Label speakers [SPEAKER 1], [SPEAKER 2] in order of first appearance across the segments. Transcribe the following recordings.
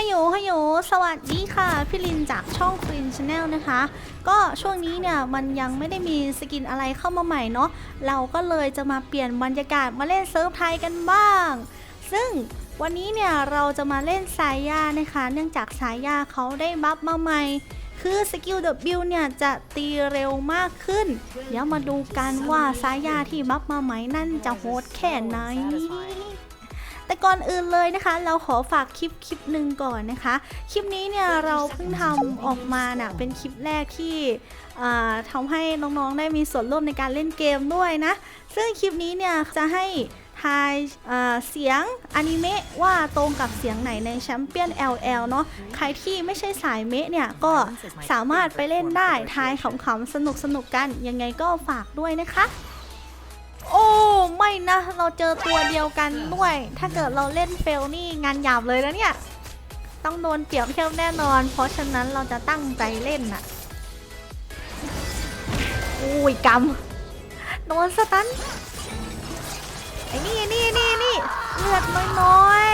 [SPEAKER 1] ฮัโยฮัโยสวัสดีค่ะ พี่ลินจากช่อง Queen Channel นะคะ ก็ช่วงนี้เนี่ยมันยังไม่ได้มีสกินอะไรเข้ามาใหม่เนาะ เราก็เลยจะมาเปลี่ยนบรรยากาศมาเล่นเซิร์ฟไทยกันบ้าง ซึ่งวันนี้เนี่ยเราจะมาเล่นสายยานะคะ เนื่องจากสายยาเขาได้บัฟมาใหม่ คือสกิล W เนี่ยจะตีเร็วมากขึ้น เดี๋ยวมาดูกันว่าสายยาที่บัฟมาใหม่นั่นจะโหดแค่ไหน แต่ก่อนอื่นเลยนะคะ เราขอฝากคลิปคลิปหนึ่งก่อนนะคะ คลิปนี้เนี่ยเราเพิ่งทำออกมาน่ะเป็นคลิปแรกที่อ่าทำให้น้องๆได้มีส่วนร่วมในการเล่นเกมด้วยนะ ซึ่งคลิปนี้เนี่ยจะให้ทายเสียงอนิเมะว่าตรงกับเสียงไหนในแชมเปี้ยน LL เนาะใครที่ไม่ใช่สายเมะเนี่ย ก็สามารถไปเล่นได้ ทายขำๆสนุกๆกัน ยังไงก็ฝากด้วยนะคะ โอ้ ไม่นะ เราเจอตัวเดียวกันด้วย ถ้าเกิดเราเล่นเฟลนี่งานหยาบเลยนะเนี่ย ต้องโดนเปรียบเทียบแน่นอน เพราะฉะนั้นเราจะตั้งใจเล่นน่ะอุ้ยกำโดนสตันไอ้นี่ไอ้นี่ไอ้นี่นี่เลือดน้อย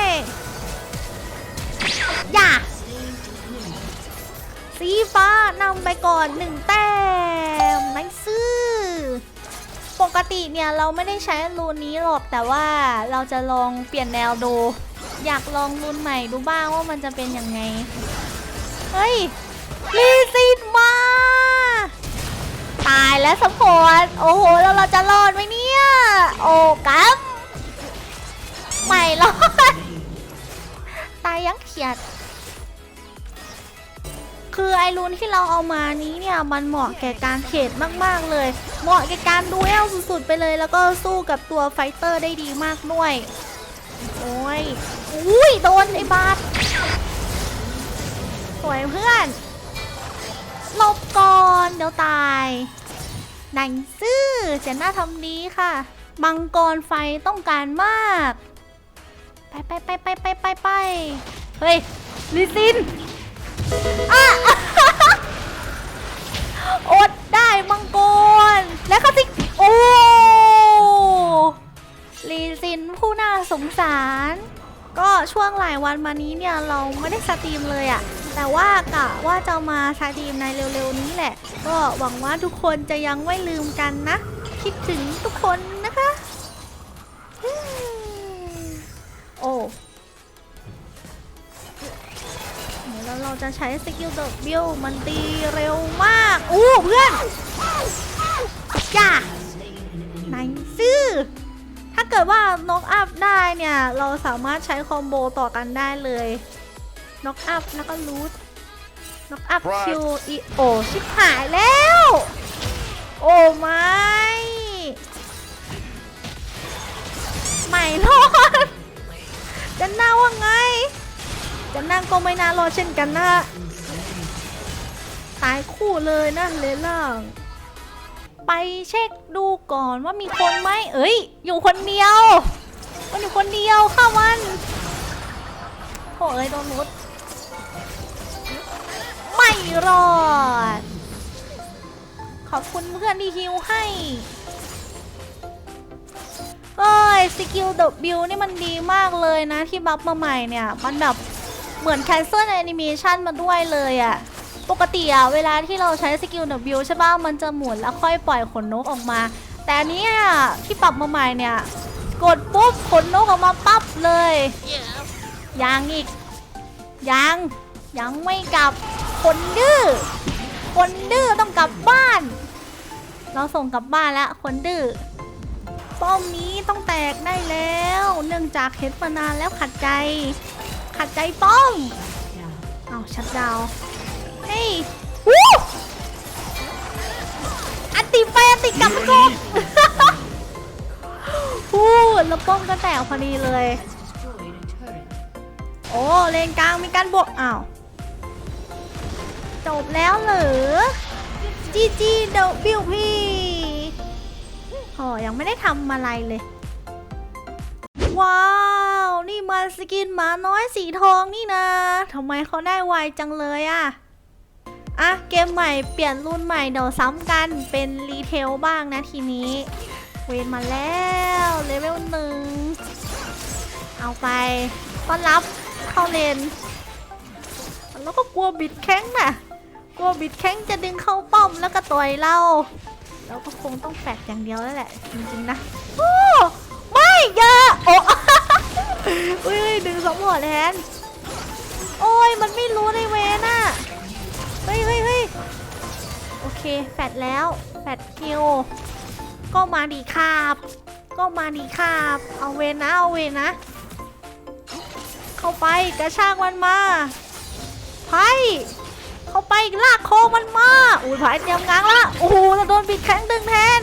[SPEAKER 1] ๆอย่าสีฟ้านำไปก่อนหนึ่งแต้มไม่ซื้อ ปกติเนี่ยเราไม่ได้ใช้รูนนี้หรอกแต่ว่าเราจะลองเปลี่ยนแนวดู อยากลองรูนใหม่ดูบ้างว่ามันจะเป็นยังไง เฮ้ยลีซินมา ตายแล้วสปอร์ตโอ้โหแล้วเราจะรอดไหมเนี่ย โอ้กัมไม่รอด ตายยังเขียด คือไอรูนที่เราเอามานี้เนี่ยมันเหมาะแก่การเทรดมากๆเลย เหมาะแก่การดูเอลสุดๆไปเลย แล้วก็สู้กับตัวไฟเตอร์ได้ดีมากด้วย โอ้ยอุ้ยโดนไอ้บาสสวยเพื่อนหลบก่อนเดี๋ยวตายหนังซื่อเจนน่าทำดีค่ะมังกรไฟต้องการมาก ไปไปไปไปไปไปไปเฮ้ยลิซิน อะอดได้มังกร และเขาสิโอ้ลีซินผู้น่าสงสาร ก็ช่วงหลายวันมานี้เนี่ย เราไม่ได้สตรีมเลยอะแต่ว่ากะว่าจะมาสตรีมในเร็วๆนี้แหละ ก็หวังว่าทุกคนจะยังไม่ลืมกันนะ คิดถึงทุกคนนะคะ โอ้ แล้วเราจะใช้สกิลเดอะบิลมันตีเร็วมาก อู้เพื่อนจ้าไหนซื้อ ถ้าเกิดว่าน็อกอัพได้เนี่ย เราสามารถใช้คอมโบต่อกันได้เลยน็อกอัพแล้วก็รูทน็อกอัพ
[SPEAKER 2] Right.
[SPEAKER 1] คิวอีโอชิบหายแล้ว โอ้ไม่ไม่รอดจะน่าว่าไง จะนั่งก็ไม่น่ารอดเช่นกันนะตายคู่เลยนะเลล่างไปเช็คดูก่อนว่ามีคนไหมเอ้ย อยู่คนเดียว มันอยู่คนเดียวข้ามันโถเอ้ยโดนมุดไม่รอด ขอบคุณเพื่อนที่ฮิวให้เอ้ยสกิล W นี่มันดีมากเลยนะที่บัฟมาใหม่เนี่ย มันแบบ เหมือน cancel animation มาด้วยเลยอะปกติอะเวลาที่เราใช้สกิล W ใช่ป่ะมันจะหมุนแล้วค่อยปล่อยขนนกออกมา แต่อันเนี้ยที่ปรับมาใหม่เนี่ย กดปุ๊บขนนกออกมาปั๊บเลย ยังอีก ยัง ยังไม่กลับ คนดื้อ คนดื้อต้องกลับบ้าน เราส่งกลับบ้านแล้วคนดื้อ ป้อมนี้ต้องแตกได้แล้ว เนื่องจากเห็นมานานแล้วขัดใจ ขัดใจป้อมเอาชัดดาวน์เฮ้ยวู้อันติไปอันติกลับมาก่อนวู้แล้วป้อมก็แตกพอดีเลย โอ้เลนกลางมีการบวกอ้าวจบแล้วเหรอจีจีเดบิวพีโอ้ยังไม่ได้ทำอะไรเลย ว้าวนี่มัน สกินหมาน้อยสีทองนี่นะทำไมเขาได้ไวจังเลยอะอะ เกมใหม่เปลี่ยนรุ่นใหม่เดี๋ยวซ้ำกันเป็นรีเทลบ้างนะทีนี้ เวนมาแล้วเลเวลหนึ่งเอาไปต้อนรับเข้าเลน แล้วก็กลัวบิดแข้งน่ะกลัวบิดแข้งจะดึงเข้าป้อมแล้วก็ต่อยเราเราก็คงต้องแฟดอย่างเดียวแล้วแหละจริงๆนะ โอ้ ไม่อย่าโอ้ ดแล้วแฟดคิว ก็มาดีครับก็มาดีครับเอาเวนนะเอาเวนนะ เข้าไปกระชากมันมาไพ่เข้าไปลากคอมันมา อุ้ยไพ่เตรียมง้างละ โอ้โหแล้โดนบิดแข้งดึงแทน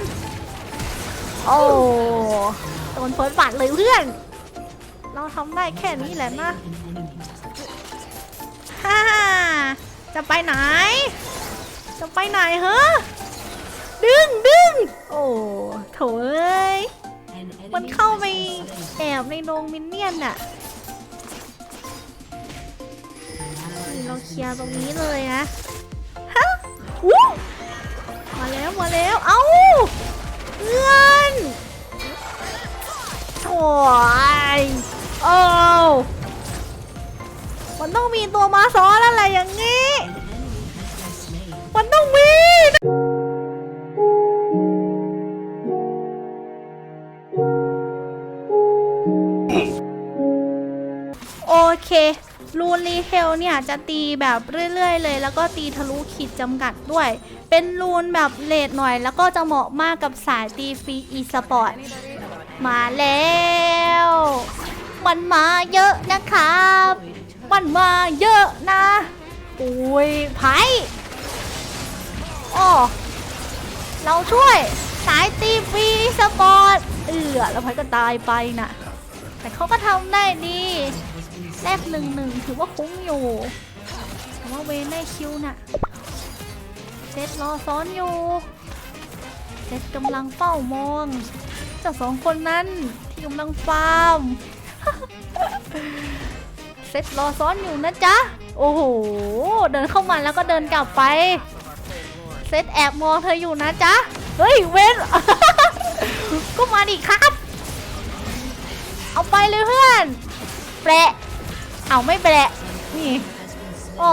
[SPEAKER 1] โอ้โดนเฟิร์สบัตเลยเพื่อน เราทำได้แค่นี้แหละนะฮ่าจะไปไหน จะไปไหนเหรอดึงดึงโอ้โถเอ้ย มันเข้าไปแอบในโรงมินเนี่ยนน่ะเราเคลียร์ตรงนี้เลยนะฮะอู้มาแล้วมาแล้ว เอ้าเพื่อนโอ้ยโอ้มันต้องมีตัวมาซ้อนอะไรอย่างงี้ เครูนรีเทลเนี่ยจะตีแบบเรื่อยๆเลย แล้วก็ตีทะลุขีดจำกัดด้วย เป็นรูนแบบเลดหน่อย แล้วก็จะเหมาะมากกับสายตีฟรีอีสปอร์ตมาแล้ว มันมาเยอะนะครับ มันมาเยอะนะอุ้ยไพ่อ้อเราช่วยสายตีฟรีสปอร์ต เอือแล้วไพ่ก็ตายไปน่ะ แต่เขาก็ทำได้ดี แรกหนึ่งหนึ่งถือว่าคุ้มอยู่แต่ว่าเวนได้คิวน่ะเซตรอซ้อนอยู่เซตกำลังเฝ้ามองเจ้าสองคนนั้นที่กำลังฟาร์มเซตรอซ้อนอยู่นะจ๊ะ โอ้โห เดินเข้ามาแล้วก็เดินกลับไปเซตแอบมองเธออยู่นะจ๊ะ เฮ้ยเวนก็มาดิครับ เอาไปเลยเพื่อน แปะ เอาไม่แปะนี่โอ้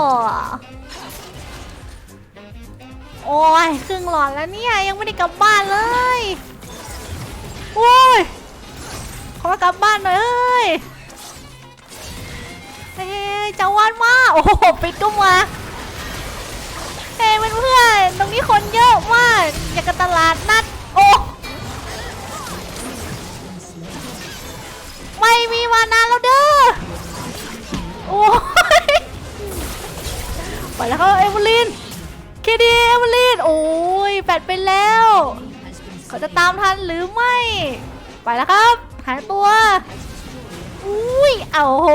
[SPEAKER 1] โอ้ยครึ่งหลอดแล้วเนี่ย ยังไม่ได้กลับบ้านเลยโอ้ยขอกลับบ้านหน่อยเอ้ยเฮ้ยจะวานมาโอ้โหปิดก็มาเฮ้ยเพื่อนๆตรงนี้คนเยอะมากอยากกตลาดนัดโอ้ไม่มีมานานแล้ว แล้วครับเอเวอลินเคดีเอเวอลินโอ้ยแปดไปแล้ว เขาจะตามทันหรือไม่ ไปแล้วครับ หายตัวอุ้ยเอาโห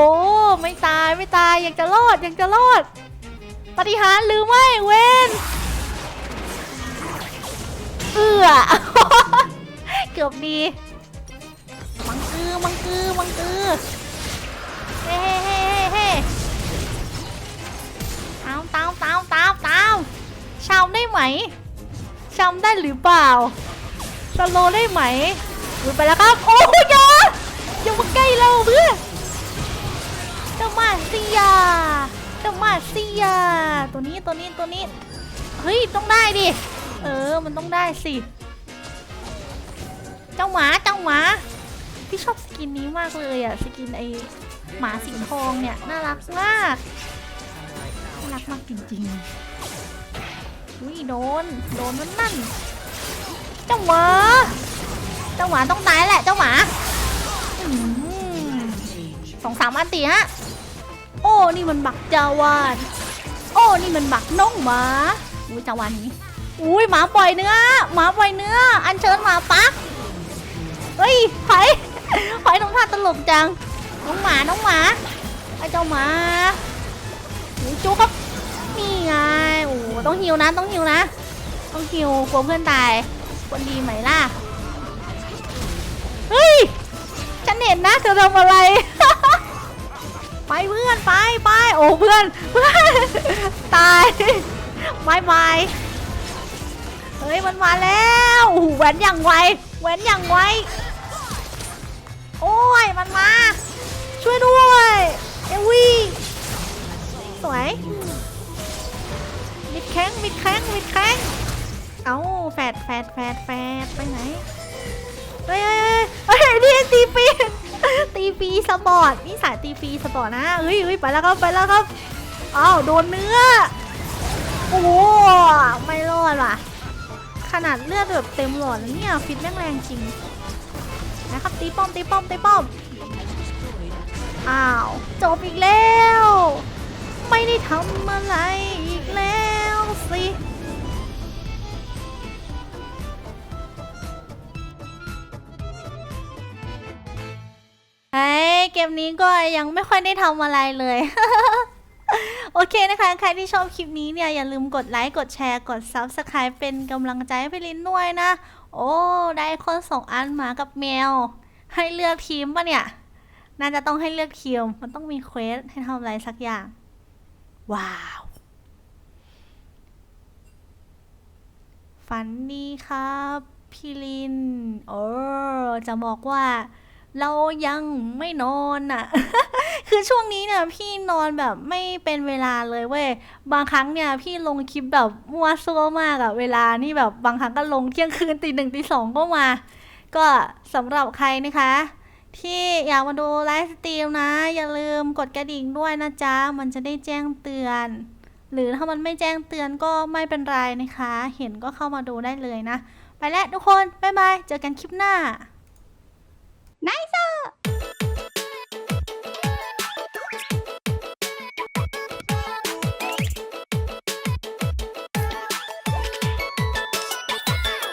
[SPEAKER 1] ไม่ตายไม่ตายยังจะรอดยังจะรอด ปฏิหารหรือไม่เวนเอือเกือบดี มังกือมังกือมังกือเฮ้เฮ้เฮ้เฮ้ ได้ไหมชามได้หรือเปล่าสโลได้ไหมหรือไปแล้วครับ โอ้ยอยาอย่ามาใกล้เราเพื่อนเจ้ามาเซียเจ้ามาเซียตัวนี้ตัวนี้ตัวนี้เฮ้ยต้องได้ดิเออมันต้องได้สิเจ้าหมาเจ้าหมาพี่ชอบสกินนี้มากเลยอะสกินไอหมาสีทองเนี่ยน่ารักมากน่ารักมากจริงๆ อุ้ยโดน โดนนั่นนั่นเจ้าหมาเจ้าหมาต้องตายแหละเจ้าหมาสองสามอันตีฮะ โอ้ นี่มันบักจาวาน โอ้ นี่มันบักน้องหมา อุ้ยจาวานนี้ อุ้ยหมาปล่อยเนื้อ หมาปล่อยเนื้อ อันเชิญหมาปักเฮ้ยไผ่ไผ่ทำท่าตลกจัง น้องหมา น้องหมา ไอ้เจ้าหมาจูครับ นี่ไง โอ้ต้องหิวนะ ต้องหิวนะ ต้องหิวกลัวเพื่อนตาย คนดีไหมล่ะ เฮ้ย ฉันเห็นนะ เธอทำอะไร ไปเพื่อน ไปไปโอ้เพื่อนเพื่อน ตายบายบายเฮ้ย มันมาแล้วโอ้โหแหวนอย่างไวแหวนอย่างไวโอ้ย มันมา ช่วยด้วย เอวี่สวย มิดแข้งมิดแข้งมิดแข้งเอาแฟดแฟดแฟดแฟดไปไหนเฮ้ยเฮ้ยเฮ้ยเฮ้ยนี่ตีปีตีปีสปอร์ตนี่สายตีปีสปอร์ตนะเฮ้ยเฮ้ยไปแล้วครับไปแล้วครับอ้าวโดนเนื้อโอ้โหไม่รอดว่ะ ขนาดเลือดแบบเต็มหลอดแล้วเนี่ยฟิตแม่งแรงจริงนะครับตีป้อมตีป้อมตีป้อมอ้าวจบอีกแล้ว ไม่ได้ทำอะไรอีกแล้ว สิเฮ้เกมนี้ก็ยังไม่ค่อยได้ทำอะไรเลย โอเคนะคะ ใครที่ชอบคลิปนี้เนี่ย อย่าลืมกดไลค์ กดแชร์ กด Subscribe เป็นกำลังใจให้พี่ลินด้วยนะ โอ้ ได้คนสองอันหมากับแมว ให้เลือกทีมปะเนี่ย น่าจะต้องให้เลือกทีม มันต้องมีเควสให้ทำอะไรสักอย่าง ว้าว ฝันดีครับพี่ลิน โอ้จะบอกว่า เรายังไม่นอนอะ คือช่วงนี้เนี่ยพี่นอนแบบไม่เป็นเวลาเลยเว้ย บางครั้งเนี่ยพี่ลงคลิปแบบมัวซัวมากอะเวลานี่แบบบางครั้งก็ลงเที่ยงคืนตีหนึ่งตีสองก็มา ก็สำหรับใครนะคะ ที่อยากมาดูไลฟ์สตรีมนะ อย่าลืมกดกระดิ่งด้วยนะจ๊ะ มันจะได้แจ้งเตือน หรือถ้ามันไม่แจ้งเตือนก็ไม่เป็นไรนะคะ เห็นก็เข้ามาดูได้เลยนะ ไปแล้วทุกคน บ๊ายบาย เจอกันคลิปหน้า
[SPEAKER 2] ไนซ์